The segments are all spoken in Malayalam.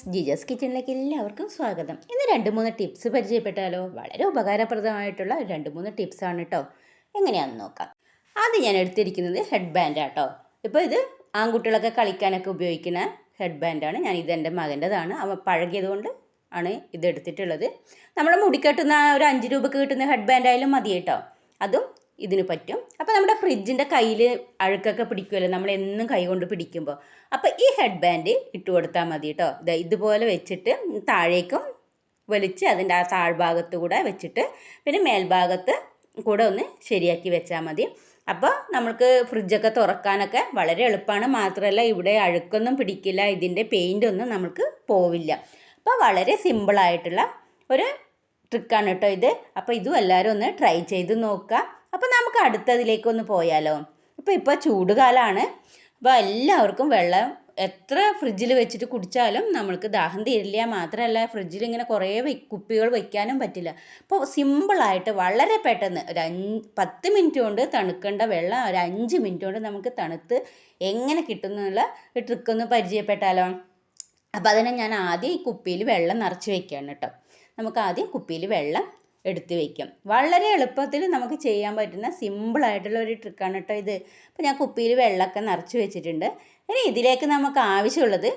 ഫ്രണ്ട്സ് ജിജസ് കിച്ചണിലേക്ക് എല്ലാവർക്കും സ്വാഗതം. ഇന്ന് രണ്ട് മൂന്ന് ടിപ്സ് പരിചയപ്പെട്ടാലോ? വളരെ ഉപകാരപ്രദമായിട്ടുള്ള രണ്ട് മൂന്ന് ടിപ്സാണ് കേട്ടോ എങ്ങനെയാണെന്ന് നോക്കാം. ആദ്യം ഞാൻ എടുത്തിരിക്കുന്നത് ഹെഡ് ബാൻഡ് ബാൻഡാട്ടോ ഇപ്പോൾ ഇത് ആൺകുട്ടികളൊക്കെ കളിക്കാനൊക്കെ ഉപയോഗിക്കുന്ന ഹെഡ് ബാൻഡാണ്. ഞാൻ ഇത് എന്റെ മകന്റെതാണ്. അവ പഴകിയതുകൊണ്ട് ആണ് ഇത് എടുത്തിട്ടുള്ളത്. നമ്മുടെ മുടി കെട്ടുന്ന ഒരു അഞ്ച് രൂപക്ക് കിട്ടുന്ന ഹെഡ് ബാൻഡ് ബാൻഡായാലും മതി കേട്ടോ അതും ഇതിന് പറ്റും. അപ്പോൾ നമ്മുടെ ഫ്രിഡ്ജിന്റെ കയ്യിൽ അഴുക്കൊക്കെ പിടിക്കുമല്ലോ നമ്മൾ എന്നും കൈ കൊണ്ട് പിടിക്കുമ്പോൾ. അപ്പോൾ ഈ ഹെഡ് ബാൻഡ് ഇട്ട് കൊടുത്താൽ മതി കേട്ടോ ഇത് ഇതുപോലെ വെച്ചിട്ട് താഴേക്കും വലിച്ച് അതിന്റെ ആ താഴ്ഭാഗത്ത് കൂടെ വെച്ചിട്ട് പിന്നെ മേൽഭാഗത്ത് കൂടെ ഒന്ന് ശരിയാക്കി വെച്ചാൽ മതി. അപ്പോൾ നമുക്ക് ഫ്രിഡ്ജൊക്കെ തുറക്കാനൊക്കെ വളരെ എളുപ്പമാണ് മാത്രമല്ല ഇവിടെ അഴുക്കൊന്നും പിടിക്കില്ല ഇതിന്റെ പെയിന്റ് ഒന്നും നമുക്ക് പോവില്ല. അപ്പോൾ വളരെ സിമ്പിളായിട്ടുള്ള ഒരു ട്രിക്കാണ് കേട്ടോ ഇത്. അപ്പോൾ ഇതും എല്ലാവരും ഒന്ന് ട്രൈ ചെയ്ത് നോക്കുക അപ്പോൾ നമുക്ക് അടുത്തതിലേക്കൊന്ന് പോയാലോ. ഇപ്പോൾ ഇപ്പോൾ ചൂടുകാലമാണ് അപ്പോൾ എല്ലാവർക്കും വെള്ളം എത്ര ഫ്രിഡ്ജിൽ വെച്ചിട്ട് കുടിച്ചാലും നമ്മൾക്ക് ദാഹം തീരില്ല. മാത്രമല്ല ഫ്രിഡ്ജിൽ ഇങ്ങനെ കുറേ കുപ്പികൾ വയ്ക്കാനും പറ്റില്ല. അപ്പോൾ സിമ്പിളായിട്ട് വളരെ പെട്ടെന്ന് ഒരു അഞ്ച് പത്ത് മിനിറ്റ് കൊണ്ട് തണുക്കേണ്ട വെള്ളം ഒരു അഞ്ച് മിനിറ്റ് കൊണ്ട് നമുക്ക് തണുത്ത് എങ്ങനെ കിട്ടുന്നുള്ള ട്രിക്കൊന്ന് പരിചയപ്പെട്ടാലോ? അപ്പോൾ അതിനെ ഞാൻ ആദ്യം ഈ കുപ്പിയിൽ വെള്ളം നിറച്ച് വെക്കുകയാണ് കേട്ടോ. നമുക്ക് ആദ്യം കുപ്പിയിൽ വെള്ളം എടുത്ത് വയ്ക്കും വളരെ എളുപ്പത്തിൽ നമുക്ക് ചെയ്യാൻ പറ്റുന്ന സിമ്പിളായിട്ടുള്ള ഒരു ട്രിക്കാണ് കേട്ടോ ഇത്. അപ്പോൾ ഞാൻ കുപ്പിയിൽ വെള്ളമൊക്കെ നിറച്ച് വെച്ചിട്ടുണ്ട്. ഇനി ഇതിലേക്ക് നമുക്ക് ആവശ്യമുള്ളത്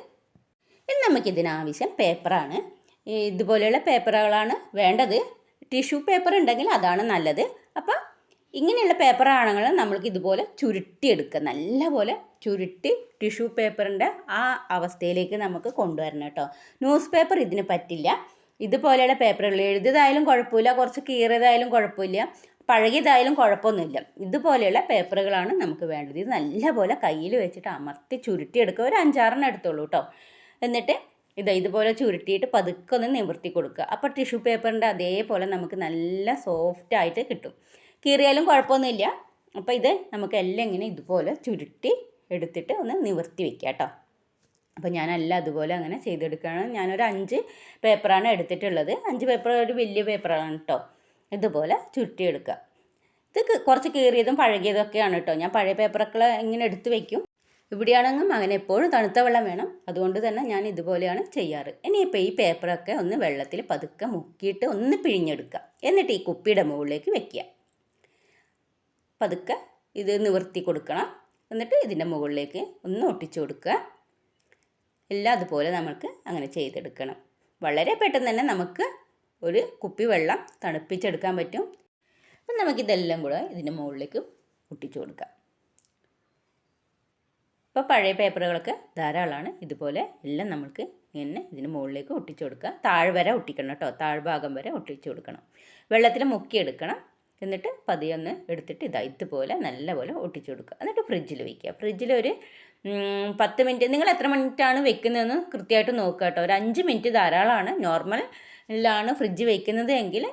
ഇനി നമുക്കിതിനാവശ്യം പേപ്പറാണ് ഇതുപോലെയുള്ള പേപ്പറുകളാണ് വേണ്ടത്. ടിഷ്യൂ പേപ്പർ ഉണ്ടെങ്കിൽ അതാണ് നല്ലത്. അപ്പോൾ ഇങ്ങനെയുള്ള പേപ്പറാണെങ്കിൽ നമ്മൾക്ക് ഇതുപോലെ ചുരുട്ടിയെടുക്കുക. നല്ലപോലെ ചുരുട്ടി ടിഷ്യൂ പേപ്പറിന്റെ ആ അവസ്ഥയിലേക്ക് നമുക്ക് കൊണ്ടുവരണം കേട്ടോ ന്യൂസ് പേപ്പർ ഇതിന് പറ്റില്ല. ഇതുപോലെയുള്ള പേപ്പറുകൾ. എഴുതിയതായാലും കുഴപ്പമില്ല കുറച്ച് കീറിയതായാലും കുഴപ്പമില്ല പഴകിയതായാലും കുഴപ്പമൊന്നുമില്ല. ഇതുപോലെയുള്ള പേപ്പറുകളാണ് നമുക്ക് വേണ്ടത്. ഇത് നല്ലപോലെ കയ്യിൽ വെച്ചിട്ട് അമർത്തി ചുരുട്ടിയെടുക്കുക. ഒരു അഞ്ചാറെണ്ണം എടുത്തോളൂ കേട്ടോ എന്നിട്ട് ഇത് ഇതുപോലെ ചുരുട്ടിയിട്ട് പതുക്കെ ഒന്ന് നിവർത്തി കൊടുക്കുക. അപ്പോൾ ടിഷ്യൂ പേപ്പറിന്റെ അതേപോലെ നമുക്ക് നല്ല സോഫ്റ്റ് ആയിട്ട് കിട്ടും. കീറിയാലും കുഴപ്പമൊന്നുമില്ല. അപ്പോൾ ഇത് നമുക്ക് എല്ലാം ഇങ്ങനെ ഇതുപോലെ ചുരുട്ടി എടുത്തിട്ട് ഒന്ന് നിവർത്തി വെക്കുക കേട്ടോ അപ്പോൾ ഞാനല്ല അതുപോലെ അങ്ങനെ ചെയ്തെടുക്കുകയാണ്. ഞാനൊരു അഞ്ച് പേപ്പറാണ് എടുത്തിട്ടുള്ളത്. അഞ്ച് പേപ്പർ ഒരു വലിയ പേപ്പറാണ് കേട്ടോ ഇതുപോലെ ചുറ്റിയെടുക്കുക. ഇത് കുറച്ച് കീറിയതും പഴകിയതൊക്കെയാണ് കേട്ടോ ഞാൻ പഴയ പേപ്പറൊക്കെ ഇങ്ങനെ എടുത്ത് വയ്ക്കും ഇവിടെയാണെങ്കിൽ അങ്ങനെ എപ്പോഴും തണുത്ത വെള്ളം വേണം. അതുകൊണ്ട് തന്നെ ഞാൻ ഇതുപോലെയാണ് ചെയ്യാറ്. ഇനിയിപ്പോൾ ഈ പേപ്പറൊക്കെ ഒന്ന് വെള്ളത്തിൽ പതുക്കെ മുക്കിയിട്ട് ഒന്ന് പിഴിഞ്ഞെടുക്കുക. എന്നിട്ട് ഈ കുപ്പിയുടെ മുകളിലേക്ക് വെക്കുക. പതുക്കെ ഇത് നിവർത്തി കൊടുക്കണം. എന്നിട്ട് ഇതിന്റെ മുകളിലേക്ക് ഒന്ന് ഒട്ടിച്ചു കൊടുക്കുക. എല്ലാം അതുപോലെ നമുക്ക് അങ്ങനെ ചെയ്തെടുക്കണം. വളരെ പെട്ടെന്ന് തന്നെ നമുക്ക് ഒരു കുപ്പി വെള്ളം തണുപ്പിച്ചെടുക്കാൻ പറ്റും. അപ്പം നമുക്കിതെല്ലാം കൂടെ ഇതിന്റെ മുകളിലേക്ക് ഒട്ടിച്ചു കൊടുക്കാം. ഇപ്പോൾ പഴയ പേപ്പറുകളൊക്കെ ധാരാളമാണ്. ഇതുപോലെ എല്ലാം നമുക്ക് ഇങ്ങനെ ഇതിന് മുകളിലേക്ക് ഒട്ടിച്ചു കൊടുക്കുക താഴ്വര വരെ ഒട്ടിക്കണം കേട്ടോ. താഴ്ഭാഗം വരെ ഒട്ടിച്ചു കൊടുക്കണം. വെള്ളത്തിൽ മുക്കിയെടുക്കണം. എന്നിട്ട് പതിയെ ഒന്ന് എടുത്തിട്ട് ഇതാ ഇതുപോലെ നല്ലപോലെ ഒട്ടിച്ചു കൊടുക്കുക. എന്നിട്ട് ഫ്രിഡ്ജിൽ വയ്ക്കുക ഫ്രിഡ്ജിൽ ഒരു പത്ത് മിനിറ്റ് നിങ്ങൾ എത്ര മിനിറ്റാണ് വെക്കുന്നതെന്ന് കൃത്യമായിട്ട് നോക്കുക കേട്ടോ. ഒരു അഞ്ച് മിനിറ്റ് ധാരാളമാണ്. നോർമലിലാണ് ഫ്രിഡ്ജ് വെക്കുന്നത് എങ്കിൽ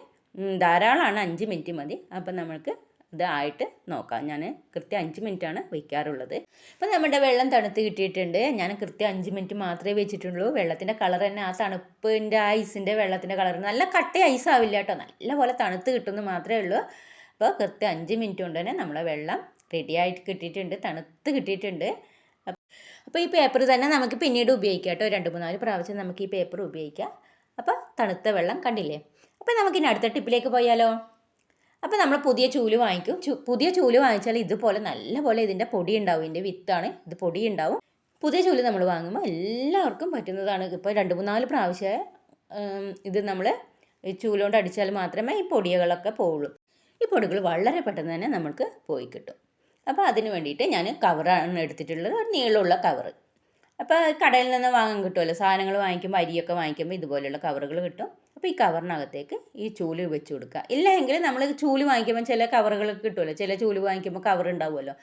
ധാരാളമാണ് അഞ്ച് മിനിറ്റ് മതി. അപ്പം നമ്മൾക്ക് ഇതായിട്ട് നോക്കാം. ഞാൻ കൃത്യം അഞ്ച് മിനിറ്റാണ് വയ്ക്കാറുള്ളത് അപ്പോൾ നമ്മുടെ വെള്ളം തണുത്ത് കിട്ടിയിട്ടുണ്ട്. ഞാൻ കൃത്യം അഞ്ച് മിനിറ്റ് മാത്രമേ വെച്ചിട്ടുള്ളൂ. വെള്ളത്തിന്റെ കളർ തന്നെ ആ തണുപ്പിന്റെ ആ ഐസിന്റെ വെള്ളത്തിന്റെ കളർ നല്ല കട്ട ഐസ് ആവില്ല കേട്ടോ. നല്ലപോലെ തണുത്ത് കിട്ടുമെന്ന് മാത്രമേ ഉള്ളൂ. അപ്പോൾ കൃത്യം അഞ്ച് മിനിറ്റ് കൊണ്ട് തന്നെ നമ്മളെ വെള്ളം റെഡിയായിട്ട് കിട്ടിയിട്ടുണ്ട്. തണുത്ത് കിട്ടിയിട്ടുണ്ട്. അപ്പോൾ ഈ പേപ്പർ തന്നെ നമുക്ക് പിന്നീട് ഉപയോഗിക്കാം കേട്ടോ. രണ്ട് മൂന്നാൽ പ്രാവശ്യം നമുക്ക് ഈ പേപ്പർ ഉപയോഗിക്കാം. അപ്പോൾ തണുത്ത വെള്ളം കണ്ടില്ലേ? അപ്പോൾ നമുക്കിനി അടുത്ത ടിപ്പിലേക്ക് പോയാലോ? അപ്പോൾ നമ്മൾ പുതിയ ചൂൽ വാങ്ങിക്കും. പുതിയ ചൂൽ വാങ്ങിച്ചാൽ ഇതുപോലെ നല്ലപോലെ ഇതിന്റെ പൊടി ഉണ്ടാവും. ഇതിന്റെ വിത്താണ് ഇത് പൊടി ഉണ്ടാവും. പുതിയ ചൂൽ നമ്മൾ വാങ്ങുമ്പോൾ എല്ലാവർക്കും പറ്റുന്നതാണ്. ഇപ്പോൾ രണ്ട് മൂന്നാൽ പ്രാവശ്യം ഇത് നമ്മൾ ചൂലുകൊണ്ട് അടിച്ചാൽ മാത്രമേ ഈ പൊടികളൊക്കെ പോവുള്ളൂ. ഈ പൊടികൾ വളരെ പെട്ടെന്ന് തന്നെ നമുക്ക് പോയി കിട്ടും. അപ്പോൾ അതിന് വേണ്ടിയിട്ട് ഞാൻ കവറാണ് എടുത്തിട്ടുള്ളത്. ഒരു നീളമുള്ള കവറ്. അപ്പോൾ കടയിൽ നിന്ന് വാങ്ങാൻ കിട്ടുമല്ലോ. സാധനങ്ങൾ വാങ്ങിക്കുമ്പോൾ അരിയൊക്കെ വാങ്ങിക്കുമ്പോൾ ഇതുപോലെയുള്ള കവറുകൾ കിട്ടും. അപ്പോൾ ഈ കവറിനകത്തേക്ക് ഈ ചൂൽ വെച്ച് കൊടുക്കുക. ഇല്ലെങ്കിൽ നമ്മൾ ചൂൽ വാങ്ങിക്കുമ്പോൾ ചില കവറുകൾ കിട്ടുമല്ലോ. ചില ചൂൽ വാങ്ങിക്കുമ്പോൾ കവർ ഉണ്ടാവുമല്ലോ.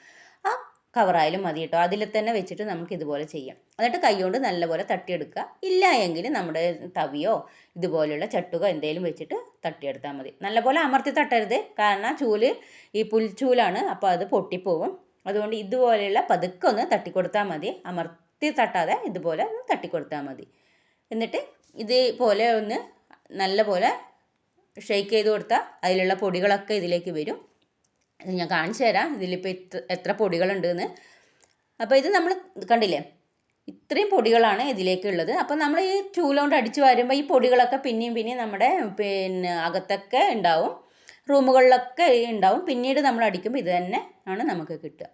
ആ കവറായാലും മതി കേട്ടോ. അതിൽ തന്നെ വെച്ചിട്ട് നമുക്ക് ഇതുപോലെ ചെയ്യാം. എന്നിട്ട് കൈകൊണ്ട് നല്ലപോലെ തട്ടിയെടുക്കുക. ഇല്ല എങ്കിൽ നമ്മുടെ തവിയോ ഇതുപോലെയുള്ള ചട്ടുകോ എന്തെങ്കിലും വെച്ചിട്ട് തട്ടിയെടുത്താൽ മതി. നല്ലപോലെ അമർത്തി തട്ടരുത്. കാരണം ചൂൽ ഈ പുൽച്ചൂലാണ്. അപ്പോൾ അത് പൊട്ടിപ്പോവും. അതുകൊണ്ട് ഇതുപോലെയുള്ള പതുക്കെ ഒന്ന് തട്ടിക്കൊടുത്താൽ മതി. അമർത്തി തട്ടാതെ ഇതുപോലെ ഒന്ന് തട്ടിക്കൊടുത്താൽ മതി. എന്നിട്ട് ഇതുപോലെ ഒന്ന് നല്ലപോലെ ഷെയ്ക്ക് ചെയ്ത് കൊടുത്താൽ അതിലുള്ള പൊടികളൊക്കെ ഇതിലേക്ക് വരും. ഞാൻ കാണിച്ചു തരാം. ഇതിലിപ്പോൾ എത്ര എത്ര പൊടികളുണ്ടെന്ന്. അപ്പോൾ ഇത് നമ്മൾ കണ്ടില്ലേ? ഇത്രയും പൊടികളാണ് ഇതിലേക്കുള്ളത്. അപ്പോൾ നമ്മൾ ഈ ചൂലുകൊണ്ട് അടിച്ച് വരുമ്പോൾ ഈ പൊടികളൊക്കെ പിന്നെയും പിന്നെയും നമ്മുടെ പിന്നെ അകത്തൊക്കെ ഉണ്ടാവും. റൂമുകളിലൊക്കെ ഉണ്ടാവും. പിന്നീട് നമ്മൾ അടിക്കുമ്പോൾ ഇത് തന്നെ ആണ് നമുക്ക് കിട്ടുക.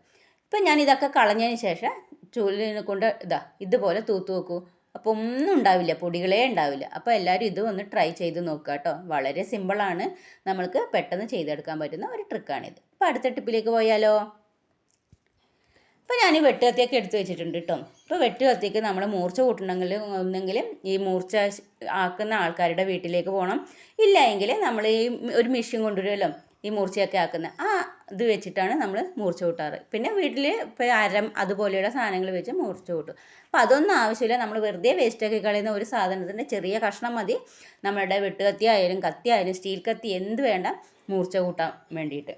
ഇപ്പം ഞാൻ ഇതൊക്കെ കളഞ്ഞതിന് ശേഷം ചൂലിനെ കൊണ്ട് ഇതാ ഇതുപോലെ തൂത്ത് വെക്കൂ. അപ്പോൾ ഒന്നും ഉണ്ടാവില്ല പൊടികളേ ഉണ്ടാവില്ല. അപ്പോൾ എല്ലാവരും ഇത് ഒന്ന് ട്രൈ ചെയ്ത് നോക്കുക കേട്ടോ. വളരെ സിമ്പിളാണ് നമ്മൾക്ക് പെട്ടെന്ന് ചെയ്തെടുക്കാൻ പറ്റുന്ന ഒരു ട്രിക്കാണിത് അപ്പോൾ അടുത്ത ടിപ്പിലേക്ക് പോയാലോ? അപ്പോൾ ഞാൻ ഈ വെട്ടുകത്തിയൊക്കെ എടുത്ത് വെച്ചിട്ടുണ്ട് കേട്ടോ. ഇപ്പോൾ വെട്ടുകത്തിക്ക് നമ്മൾ മൂർച്ച കൂട്ടണമെങ്കിൽ ഒന്നെങ്കിൽ ഈ മൂർച്ച ആക്കുന്ന ആൾക്കാരുടെ വീട്ടിലേക്ക് പോകണം. ഇല്ല എങ്കിൽ നമ്മൾ ഈ ഒരു മെഷീൻ കൊണ്ടുവരുമല്ലോ ഈ മൂർച്ചയൊക്കെ ആക്കുന്ന. ആ ഇത് വെച്ചിട്ടാണ് നമ്മൾ മൂർച്ച കൂട്ടാറ്. പിന്നെ വീട്ടിൽ ഇപ്പോൾ അരം അതുപോലെയുള്ള സാധനങ്ങൾ വെച്ച് മൂർച്ച കൂട്ടും. അപ്പോൾ അതൊന്നും ആവശ്യമില്ല. നമ്മൾ വെറുതെ വേസ്റ്റാക്കി കളയുന്ന ഒരു സാധനത്തിന്റെ ചെറിയ കഷ്ണം മതി. നമ്മളുടെ വെട്ടുകത്തി ആയാലും കത്തി ആയാലും സ്റ്റീൽ കത്തി എന്ത് വേണ്ട മൂർച്ച കൂട്ടാൻ വേണ്ടിയിട്ട്.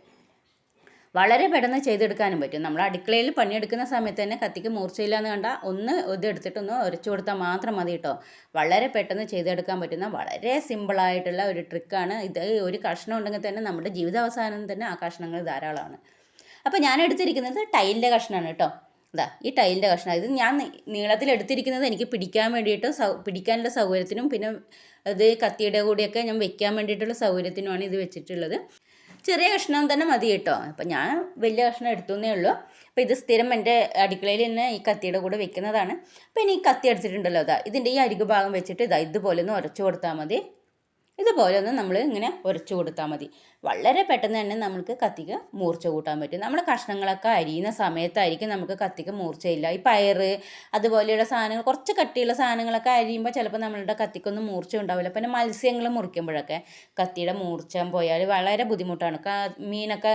വളരെ പെട്ടെന്ന് ചെയ്തെടുക്കാനും പറ്റും. നമ്മൾ അടുക്കളയിൽ പണിയെടുക്കുന്ന സമയത്ത് തന്നെ കത്തിക്ക് മൂർച്ചയില്ല എന്ന് കണ്ടാൽ ഒന്ന് ഇത് എടുത്തിട്ടൊന്ന് ഉരച്ചു കൊടുത്താൽ മാത്രം മതി കേട്ടോ വളരെ പെട്ടെന്ന് ചെയ്തെടുക്കാൻ പറ്റുന്ന വളരെ സിമ്പിളായിട്ടുള്ള ഒരു ട്രിക്കാണ് ഇത് ഒരു കഷ്ണം ഉണ്ടെങ്കിൽ തന്നെ നമ്മുടെ ജീവിതാവസാനം തന്നെ ആ കഷ്ണങ്ങൾ ധാരാളമാണ്. അപ്പോൾ ഞാൻ എടുത്തിരിക്കുന്നത് ടൈലിന്റെ കഷ്ണമാണ് കേട്ടോ ഇതാ ഈ ടൈലിന്റെ കഷ്ണം. ഇത് ഞാൻ നീളത്തിൽ എടുത്തിരിക്കുന്നത് എനിക്ക് പിടിക്കാൻ വേണ്ടിയിട്ട് സൗ പിടിക്കാനുള്ള സൗകര്യത്തിനും പിന്നെ ഇത് കത്തിയുടെ കൂടിയൊക്കെ ഞാൻ വെക്കാൻ വേണ്ടിയിട്ടുള്ള സൗകര്യത്തിനുമാണ് ഇത് വെച്ചിട്ടുള്ളത്. ചെറിയ കഷ്ണം തന്നെ മതി കേട്ടോ. അപ്പം ഞാൻ വലിയ കഷ്ണം എടുത്തുന്നേ ഉള്ളൂ. അപ്പോൾ ഇത് സ്ഥിരം എന്റെ അടുക്കളയിൽ തന്നെ ഈ കത്തിയുടെ കൂടെ വെക്കുന്നതാണ്. അപ്പോൾ ഇനി ഈ കത്തി എടുത്തിട്ടുണ്ടല്ലോ അതാ ഇതിന്റെ ഈ അരികു ഭാഗം വെച്ചിട്ട് ഇതാ ഇതുപോലെ ഒന്ന് ഉരച്ചു കൊടുത്താൽ മതി. ഇതുപോലെ ഒന്ന് നമ്മൾ ഇങ്ങനെ ഉരച്ചു കൊടുത്താൽ മതി. വളരെ പെട്ടെന്ന് തന്നെ നമുക്ക് കത്തിക്ക് മൂർച്ച കൂട്ടാൻ പറ്റും. നമ്മൾ കഷ്ണങ്ങളൊക്കെ അരിയുന്ന സമയത്തായിരിക്കും നമുക്ക് കത്തിക്ക് മൂർച്ചയില്ല. ഈ പയറ് അതുപോലെയുള്ള സാധനങ്ങൾ കുറച്ച് കട്ടിയുള്ള സാധനങ്ങളൊക്കെ അരിയുമ്പോൾ ചിലപ്പോൾ നമ്മളുടെ കത്തിക്കൊന്നും മൂർച്ച ഉണ്ടാവില്ല. പിന്നെ മത്സ്യങ്ങൾ മുറിക്കുമ്പോഴൊക്കെ കത്തിയുടെ മൂർച്ച പോയാൽ വളരെ ബുദ്ധിമുട്ടാണ്. മീനൊക്കെ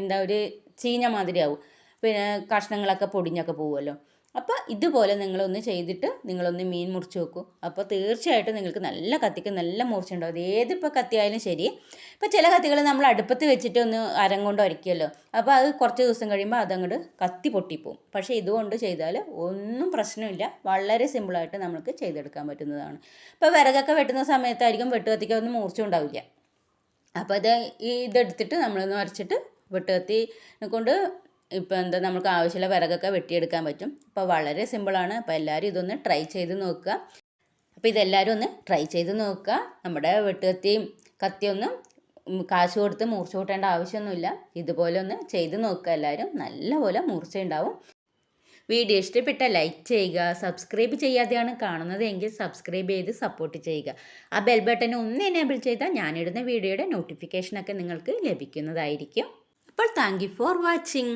എന്താ ഒരു ചീഞ്ഞ മാതിരിയാവും. പിന്നെ കഷ്ണങ്ങളൊക്കെ പൊടിഞ്ഞൊക്കെ പോകുമല്ലോ അപ്പോൾ ഇതുപോലെ നിങ്ങളൊന്ന് ചെയ്തിട്ട് നിങ്ങളൊന്ന് മീൻ മുറിച്ച് വെക്കൂ. അപ്പോൾ തീർച്ചയായിട്ടും നിങ്ങൾക്ക് നല്ല കത്തിക്ക് നല്ല മൂർച്ച ഉണ്ടാവും അത് ഏതിപ്പോൾ കത്തിയായാലും ശരി. ഇപ്പോൾ ചില കത്തികൾ നമ്മൾ അടുപ്പത്ത് വെച്ചിട്ട് ഒന്ന് അരം കൊണ്ട് ഒരയ്ക്കുമല്ലോ അപ്പോൾ അത് കുറച്ച് ദിവസം കഴിയുമ്പോൾ അതങ്ങോട്ട് കത്തി പൊട്ടിപ്പോവും. പക്ഷേ ഇതുകൊണ്ട് ചെയ്താൽ ഒന്നും പ്രശ്നമില്ല. വളരെ സിമ്പിളായിട്ട് നമുക്ക് ചെയ്തെടുക്കാൻ പറ്റുന്നതാണ്. ഇപ്പോൾ വിറകൊക്കെ വെട്ടുന്ന സമയത്തായിരിക്കും വെട്ടുകത്തിക്ക് ഒന്നും മൂർച്ച ഉണ്ടാവില്ല. അപ്പോൾ അത് ഇതെടുത്തിട്ട് നമ്മളൊന്ന് വരച്ചിട്ട് വെട്ടുകത്തി കൊണ്ട് ഇപ്പോൾ എന്താ നമുക്ക് ആവശ്യമുള്ള വിറകൊക്കെ വെട്ടിയെടുക്കാൻ പറ്റും. അപ്പോൾ വളരെ സിമ്പിളാണ് അപ്പോൾ എല്ലാവരും ഇതൊന്ന് ട്രൈ ചെയ്ത് നോക്കുക. അപ്പോൾ ഇതെല്ലാവരും ഒന്ന് ട്രൈ ചെയ്ത് നോക്കുക. നമ്മുടെ വെട്ടുകത്തിയും കത്തിയൊന്നും കാശ് കൊടുത്ത് മൂർച്ച കൂട്ടേണ്ട ആവശ്യമൊന്നുമില്ല. ഇതുപോലെ ഒന്ന് ചെയ്ത് നോക്കുക എല്ലാവരും. നല്ലപോലെ മൂർച്ച ഉണ്ടാവും. വീഡിയോ ഇഷ്ടപ്പെട്ട ലൈക്ക് ചെയ്യുക. സബ്സ്ക്രൈബ് ചെയ്യാതെയാണ് കാണുന്നത് എങ്കിൽ സബ്സ്ക്രൈബ് ചെയ്ത് സപ്പോർട്ട് ചെയ്യുക. ആ ബെൽ ബട്ടൺ ഒന്ന് എനേബിൾ ചെയ്താൽ ഞാനിടുന്ന വീഡിയോയുടെ നോട്ടിഫിക്കേഷനൊക്കെ നിങ്ങൾക്ക് ലഭിക്കുന്നതായിരിക്കും. അപ്പോൾ താങ്ക് യു ഫോർ വാച്ചിങ്